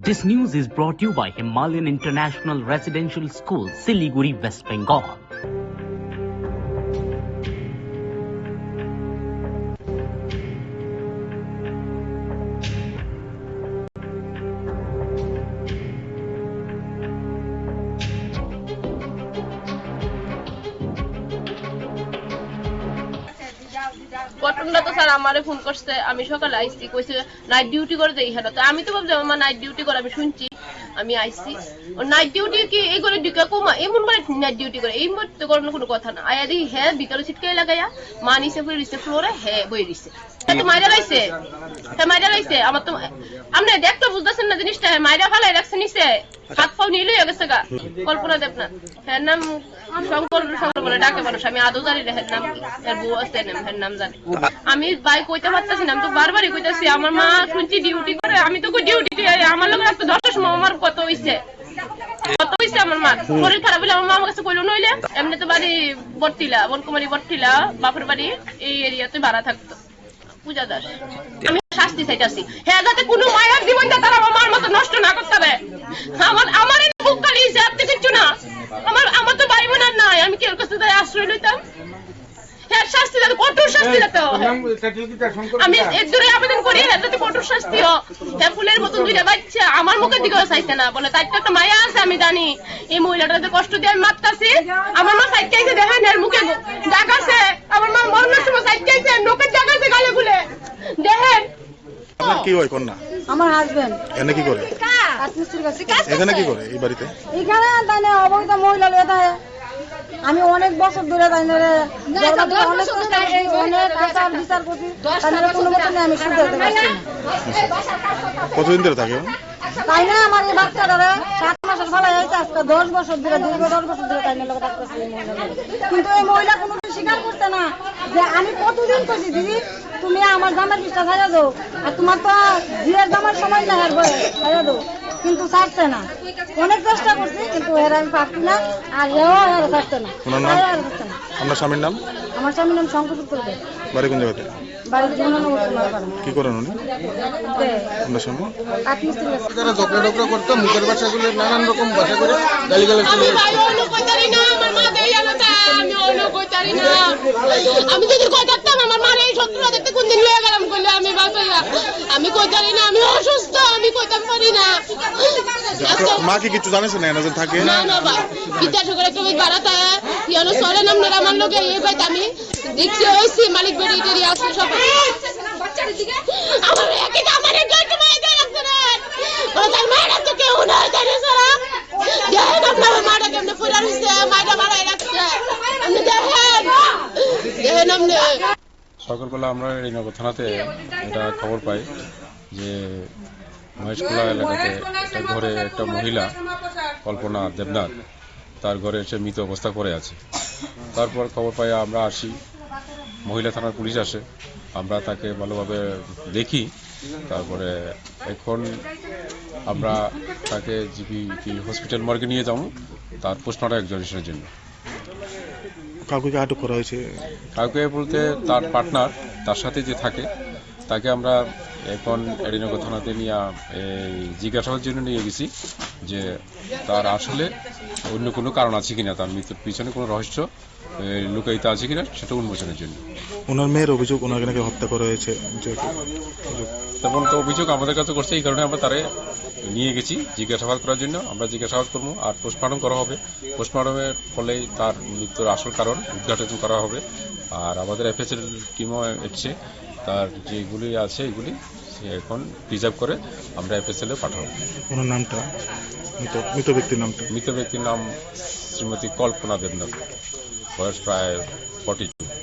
This news is brought to you by Himalayan International Residential School, Siliguri, West Bengal. ঘটনাটা তো sir আমারে phone করছে, আমি সকালে আইসি কইছে নাইট ডিউটি করে দেই হ্যাঁ তো আমি তো ভাবছি আমার নাইট ডিউটি করে, আমি শুনছি, আমি আইসি নাইট ডিউটি কি এই করে ডিকা কমা? এমন মানে নাইট ডিউটি করে, এই মত করার কোনো কথা না। আয়া দেখি হ্যাঁ ভিতরে ছিটকে লাগাইয়া মা নিচে রিসে ফ্লোরে হ্যাঁ বই দিছে। আমার আমি আদৌ কইতে তো বারবারই কইতাছি, আমার মা শুনছি ডিউটি করে। আমি তো ডিউটি আমার লোক রাস্তা দশটার সময় আমার কত হইছে? কত হইছে আমার মা শরীর খারাপ হলে আমার মা আমার কাছে নইলে এমনি তো বাড়ি বর্তিলা বনকুমারী বর্তিলা বাপের বাড়ি এই এরিয়াতে ভাড়া থাকতো। পূজা দাস। আমি শাস্তি চাইতাছি। হ্যাঁ যাতে কোনো মায়ের জীবনটা তারা আমার মতো নষ্ট না করতে আমার আমার এই বুক খালি হিসাব থেকে কিচ্ছু না। আমার আমার তো ভাই বোন আর নাই আমি কাছে আশ্রয় লইতাম? হ্যাঁ শাস্তি যাতে কঠোর শাস্তি যাতে আমি এর আবেদন করি হ্যাঁ যাতে কঠোর শাস্তি হোক। হ্যাঁ ফুলের মতন দুইটা বাচ্চা আমার মুখের দিকেও চাইছে না। বলে তাই তো একটা মায়া আছে আমি জানি। এই মহিলাটা কষ্ট দিয়ে আমি মারতাছি আমার মা সাইড চাইছে দেখেন এর মুখে দাগ আছে আমার মা মরণের সময় সাইড চাইছে নোকের দাগ আছে গালে ফুলে দেখেন আপনার কি হয় কন্যা? আমার হাজবেন্ড এনে কি করে? এখানে কি করে এই বাড়িতে? এখানে তাইলে অবৈধ মহিলা লয়ে থাকে আমি অনেক বছর ধরে তাই অনেক চেষ্টা করছি, অনেক আচার বিচার করছি তাই কোনো মতনে আমি শুধরাতে পারছি না। কতদিন ধরে থাকে তাই না আমার এই বাচ্চাটারে সাত মাসের ফলাই হয়েছে আজকে দশ বছর ধরে দীর্ঘ দশ বছর ধরে তাই লোক থাকতেছে লগে। কিন্তু এই মহিলা কোনোদিন স্বীকার করছে না যে আমি কতদিন করছি দিদি? তুমি আমার জামার পিসটা ছাড়া দো আর তোমার তো বিয়ের জামার সময় না হারবে ছাড়া দাও। কিন্তু ছাড়ছে না। অনেক চেষ্টা করছি কিন্তু এর আমি পারছি না আর এও আর ছাড়ছে না। আর ছাড়ছে না। আপনার স্বামীর নাম? আমার স্বামীর নাম শঙ্কর পুত্র দে। বাড়ি কোন জায়গাতে? কি করেন উনি? যারা ঝগড়া টগড়া করতো মুখের ভাষাগুলো নানান রকম ভাষা করে গালিগালাজ আমি চলে আমার আমি যদি থাকতাম আমার মার এই শত্রুরা দিন লয়ে গেলাম কইলে আমি আমি কইতারি না আমি অসুস্থ আমি কইতাম পারি না। মা কি কিছু জানিস না এনাদের থাকে? না না বা ইতিহাস করে তুমি বাড়াতা ইয়ানো সরে নাম না আমার লোকে এই পাইতে আমি দেখছি হইছি মালিক বেড়ে টেরি আসছে সব আমার না। ওরা তার মায়েরা তো কেউ নয় জানি সারা। দেখেন আপনার মাটা কেমনে ফুলা রইছে মাটা বাড়াই রাখছে। আপনি দেখেন দেখেন আপনি। সকালবেলা আমরা রেণীনগর থানাতে একটা খবর পাই যে মহেশখোলা এলাকাতে একটা ঘরে একটা মহিলা কল্পনা দেবনাথ তার ঘরে এসে মৃত অবস্থা করে আছে। তারপর খবর পাই আমরা আসি, মহিলা থানার পুলিশ আসে, আমরা তাকে ভালোভাবে দেখি, তারপরে এখন আমরা তাকে জিপি হসপিটাল মর্গে নিয়ে যাব, তার পোস্টমর্টম এক্সিবিশনের জন্য। কাউকে কি আটক করা হয়েছে? কাউকে বলতে তার পার্টনার তার সাথে যে থাকে তাকে আমরা এখন এডিনগর থানাতে নিয়ে এই জিজ্ঞাসাবাদের জন্য নিয়ে গেছি যে তার আসলে অন্য কোনো কারণ আছে কিনা তার মৃত্যুর পিছনে কোনো রহস্য লুকায়িত আছে কিনা সেটা উন্মোচনের জন্য। ওনার মেয়ের অভিযোগ ওনাকে নাকি হত্যা করা হয়েছে যে তেমন তো অভিযোগ আমাদের কাছে করছে এই কারণে আমরা তারে নিয়ে গেছি জিজ্ঞাসাবাদ করার জন্য। আমরা জিজ্ঞাসাবাদ করব আর পোস্টমর্টম করা হবে। পোস্টমর্টমের ফলেই তার মৃত্যুর আসল কারণ উদ্ঘাটন করা হবে। আর আমাদের এফএসএল টিমও এসছে তার যেগুলি আছে এগুলি এখন প্রিজার্ভ করে আমরা এফএসএল এ পাঠাবো। ওনার নামটা? মৃত মৃত ব্যক্তির নামটা? মৃত ব্যক্তির নাম শ্রীমতী কল্পনা দেবনাথ। বয়স প্রায় ফর্টি টু